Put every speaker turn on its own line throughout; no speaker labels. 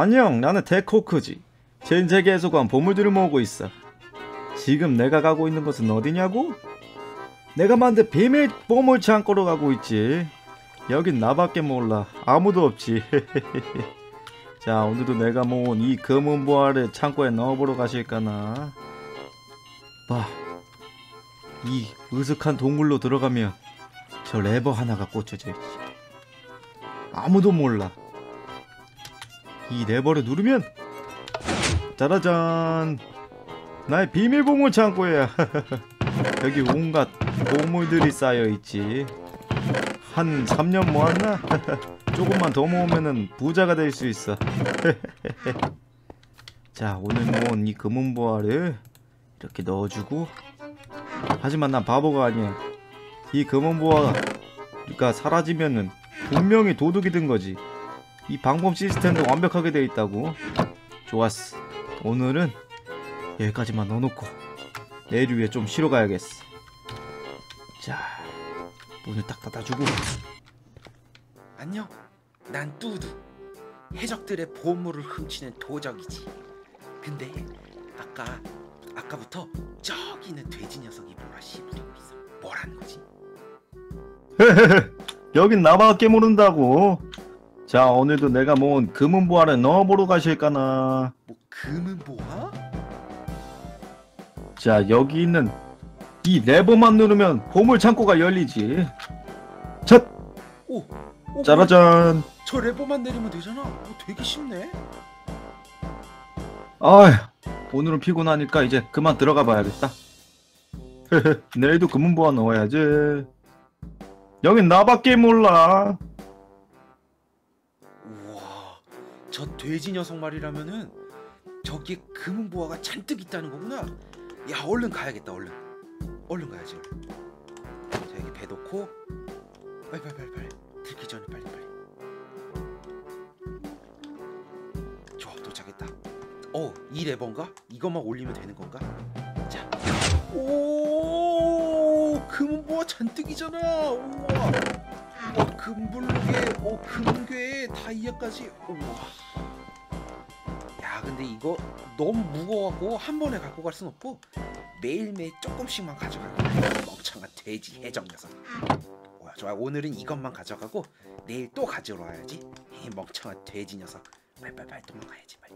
안녕, 나는 데코크지. 전 세계에서 간 보물들을 모으고 있어. 지금 내가 가고 있는 곳은 어디냐고? 내가 만든 비밀 보물 창고로 가고 있지. 여긴 나밖에 몰라. 아무도 없지. 자, 오늘도 내가 모은 이 검은 보화를 창고에 넣어보러 가실까나? 봐. 이 으슥한 동굴로 들어가면 저 레버 하나가 꽂혀져 있지. 아무도 몰라. 이 레버를 누르면 짜라잔. 나의 비밀 보물 창고야 여기 온갖 보물들이 쌓여 있지. 한 3년 모았나? 조금만 더 모으면은 부자가 될 수 있어. 자 오늘 모은 이 금은 보화를 이렇게 넣어주고. 하지만 난 바보가 아니야. 이 금은 보화가 사라지면은 분명히 도둑이 든 거지 이 방범 시스템도 완벽하게 되어 있다고 좋았어 오늘은 여기까지만 넣어놓고 내일 위에 좀 쉬러 가야겠어 자 문을 딱 닫아주고
안녕. 난 뚜두. 해적들의 보물을 훔치는 도적이지. 근데 아까 아까부터 저기 있는 돼지 녀석이 뭐라 씨부리고 있어. 뭐라는 거지?
여긴 나밖에 모른다고 자 오늘도 내가 모은 금은 보화를 넣어보러 가실까나?
뭐 금은 보아?
자 여기 있는 이 레버만 누르면 보물 창고가 열리지. 첫!
오, 오
짜라잔!
저 레버만 내리면 되잖아. 어, 되게 쉽네.
아휴 오늘은 피곤하니까 이제 그만 들어가 봐야겠다. 내일도 금은 보아 넣어야지. 여긴 나밖에 몰라
저 돼지 녀석 말이라면은 저기에 금은 보아가 잔뜩 있다는 거구나. 야, 얼른 가야겠다. 얼른. 얼른 가야지. 얼른. 자, 여기 배 놓고 빨리 빨리 빨리 빨리 들기 전에 빨리 빨리. 좋아, 도착했다. 어, 이 레버인가? 이것만 올리면 되는 건가? 자, 오, 금은 보아 잔뜩이잖아. 우와. 어, 금블록에, 어, 금괴에 다이아까지. 우와. 야, 근데 이거 너무 무거워갖고 한 번에 갖고 갈 순 없고 매일매일 조금씩만 가져가는 거야. 멍청한 돼지 해적 녀석. 와, 좋아. 오늘은 이것만 가져가고 내일 또 가져러 와야지. 이 멍청한 돼지 녀석. 빨리 도망가야지. 빨리.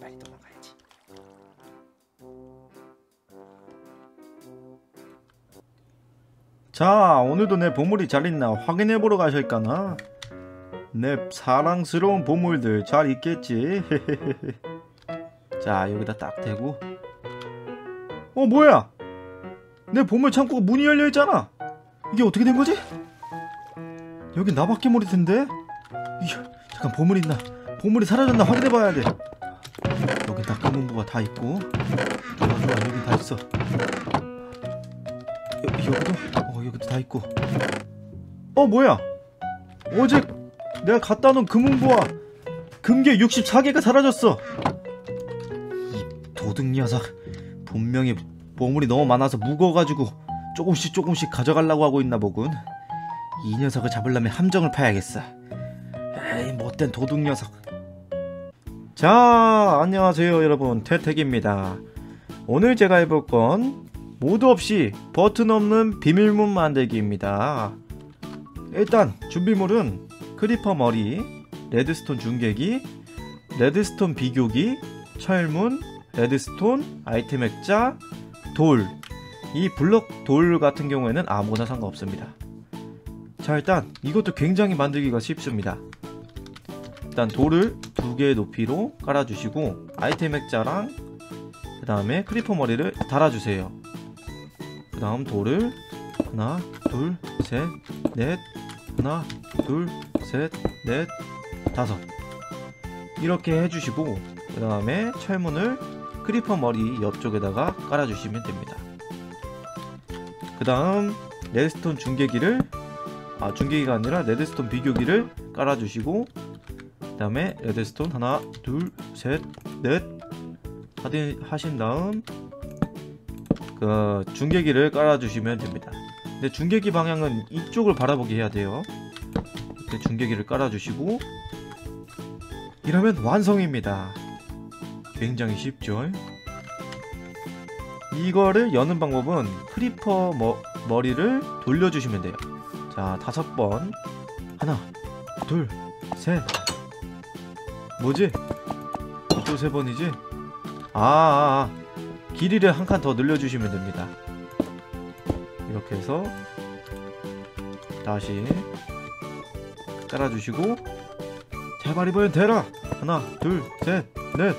빨리 도망가야지.
자 오늘도 내 보물이 잘 있나 확인해보러 가실까나? 내 사랑스러운 보물들 잘 있겠지? 자 여기다 딱 대고. 어 뭐야? 내 보물 창고가 문이 열려있잖아. 이게 어떻게 된 거지? 여기 나밖에 모를 텐데? 이야, 잠깐 보물 있나? 보물이 사라졌나 확인해봐야 돼. 여기 다 금은부가 다 있고. 좋아 좋아 여기 다 있어. 여, 여기도? 어 여기도 다 있고. 어 뭐야? 어제 내가 갖다 놓은 금은보화 금괴 64개가 사라졌어. 이 도둑 녀석 분명히 보물이 너무 많아서 무거워가지고 조금씩 조금씩 가져가려고 하고 있나 보군. 이 녀석을 잡으려면 함정을 파야겠어. 에이 못된 도둑 녀석. 자 안녕하세요 여러분. 태택입니다. 오늘 제가 해볼 건 모드 없이 버튼 없는 비밀문 만들기입니다. 일단 준비물은 크리퍼 머리, 레드스톤 중계기, 레드스톤 비교기, 철문, 레드스톤, 아이템 액자, 돌. 이 블럭 돌 같은 경우에는 아무거나 상관없습니다. 자 일단 이것도 굉장히 만들기가 쉽습니다. 일단 돌을 두 개의 높이로 깔아주시고 아이템 액자랑 그 다음에 크리퍼 머리를 달아주세요. 그 다음 돌을 하나 둘 셋 넷 하나 둘 셋 넷 다섯. 이렇게 해주시고 그 다음에 철문을 크리퍼 머리 옆쪽에다가 깔아주시면 됩니다. 그 다음 레드스톤 중계기를 아 중계기가 아니라 레드스톤 비교기를 깔아주시고 그 다음에 레드스톤 하나 둘 셋 넷 하신 다음 그 중계기를 깔아주시면 됩니다. 근데 중계기 방향은 이쪽을 바라보게 해야 돼요. 이렇게 중계기를 깔아주시고 이러면 완성입니다. 굉장히 쉽죠? 이거를 여는 방법은 크리퍼 머, 머리를 돌려주시면 돼요. 자, 다섯 번. 하나, 둘, 셋. 뭐지? 또 세 번이지? 아, 아, 아. 길이를 한 칸 더 늘려주시면 됩니다. 이렇게 해서 다시 깔아주시고 제발 이번엔 되라! 하나 둘 셋 넷!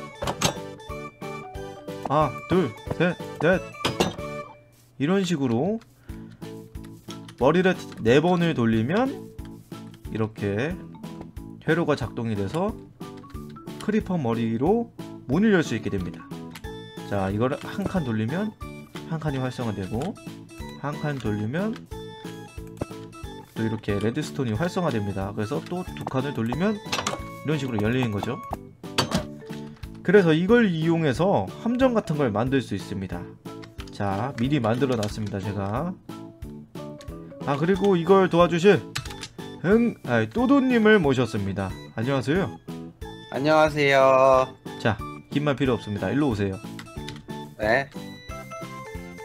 하나 둘 셋 넷! 이런 식으로 머리를 네 번을 돌리면 이렇게 회로가 작동이 돼서 크리퍼 머리로 문을 열 수 있게 됩니다 자 이거를 한 칸 돌리면 한 칸이 활성화되고 한 칸 돌리면 또 이렇게 레드스톤이 활성화됩니다. 그래서 또 두 칸을 돌리면 이런 식으로 열리는 거죠. 그래서 이걸 이용해서 함정 같은 걸 만들 수 있습니다. 자, 미리 만들어 놨습니다. 제가. 아, 그리고 이걸 도와주실 응, 아, 또도님을 모셨습니다. 안녕하세요.
안녕하세요.
자, 긴 말 필요 없습니다. 일로 오세요.
네.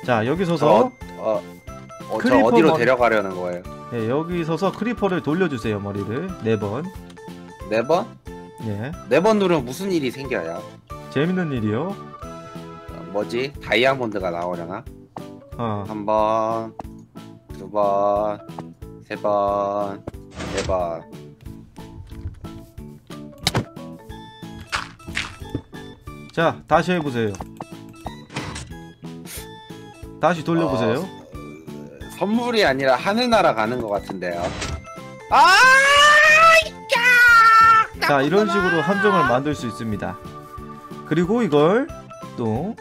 자, 여기
저
서서
어, 어, 어, 저
크리퍼
어디로
머리-
데려가려는 거예요?
네, 여기 서서 크리퍼를 돌려주세요. 머리를 네 번.
네 번?
예,
네 번 누르면 무슨 일이 생겨요?
재밌는 일이요.
어, 뭐지? 다이아몬드가 나오려나?
어,
한 번, 두 번, 세 번, 네 번.
자, 다시 해보세요. 다시 돌려보세요.
어, 선물이 아니라 하늘나라 가는 것 같은데요. 아! 야!
자, 이런. 식으로 함정을 만들 수 있습니다. 그리고 이걸 또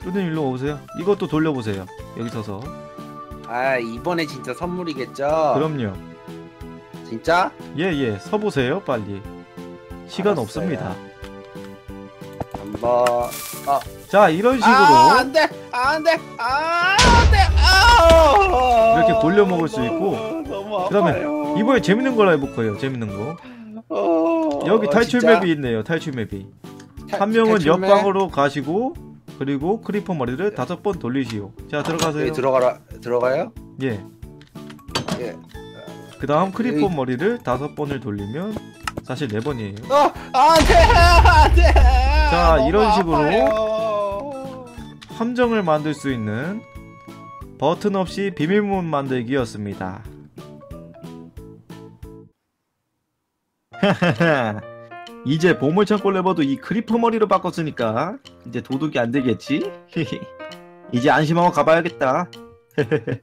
뚜든 일로 오세요. 이것도 돌려보세요. 여기 서서.
아 이번에 진짜 선물이겠죠?
그럼요.
진짜?
예, 예. 서보세요, 빨리. 시간
알았어요.
없습니다.
한번
자, 이런 식으로
아, 안 돼! 안 돼! 아, 안 돼! 아!
이렇게 돌려 먹을 수 있고, 그다음에. 이번에 재밌는 걸 해볼 거예요. 재밌는 거.
어,
여기 탈출
진짜?
맵이 있네요. 탈출 맵이.
탈-
한 명은
탈출 맵?
옆방으로 가시고 그리고 크리퍼 머리를 다섯 번 돌리시오. 자, 들어가세요.
들어가라 들어가요?
예.
예.
그 다음 크리퍼 머리를 다섯 번을 돌리면 사실 네 번이에요.
어, 안 돼! 안 돼!
자, 이런 식으로
아파요.
함정을 만들 수 있는 버튼 없이 비밀문 만들기였습니다. 이제 보물창고 레버도 이 크리퍼 머리로 바꿨으니까 이제 도둑이 안 되겠지? 이제 안심하고 가봐야겠다.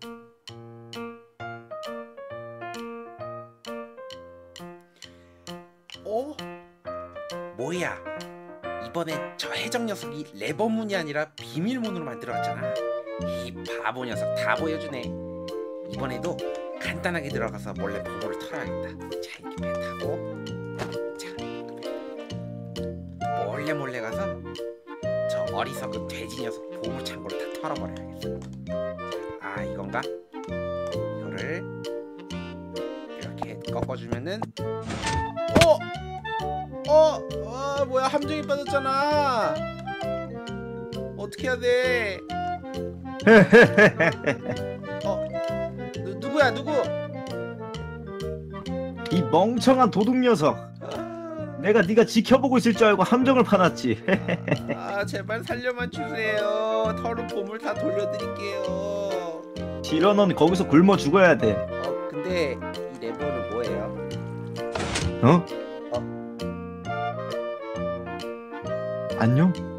어? 뭐야? 이번에 저 해적 녀석이 레버문이 아니라 비밀문으로 만들어왔잖아. 이 바보 녀석 다 보여주네. 이번에도 간단하게 들어가서 몰래 보물을 털어야겠다. 자 이렇게 배 타고 자 몰래 몰래 가서 저 어리석은 돼지 녀석 보물 창고를 다 털어버려야겠어. 자, 아 이건가? 이거를 이렇게 꺾어주면은 어? 어? 어 뭐야 함정이 빠졌잖아 어떻게 해야 돼? 어? 누, 누구야 누구?
이 멍청한 도둑 녀석.
아,
내가 네가 지켜보고 있을 줄 알고 함정을 파놨지.
아 제발 살려만 주세요 털은 보물 다 돌려드릴게요
싫어 넌 거기서 굶어 죽어야 돼.
어 근데 이 레버는 뭐예요?
어? 안녕?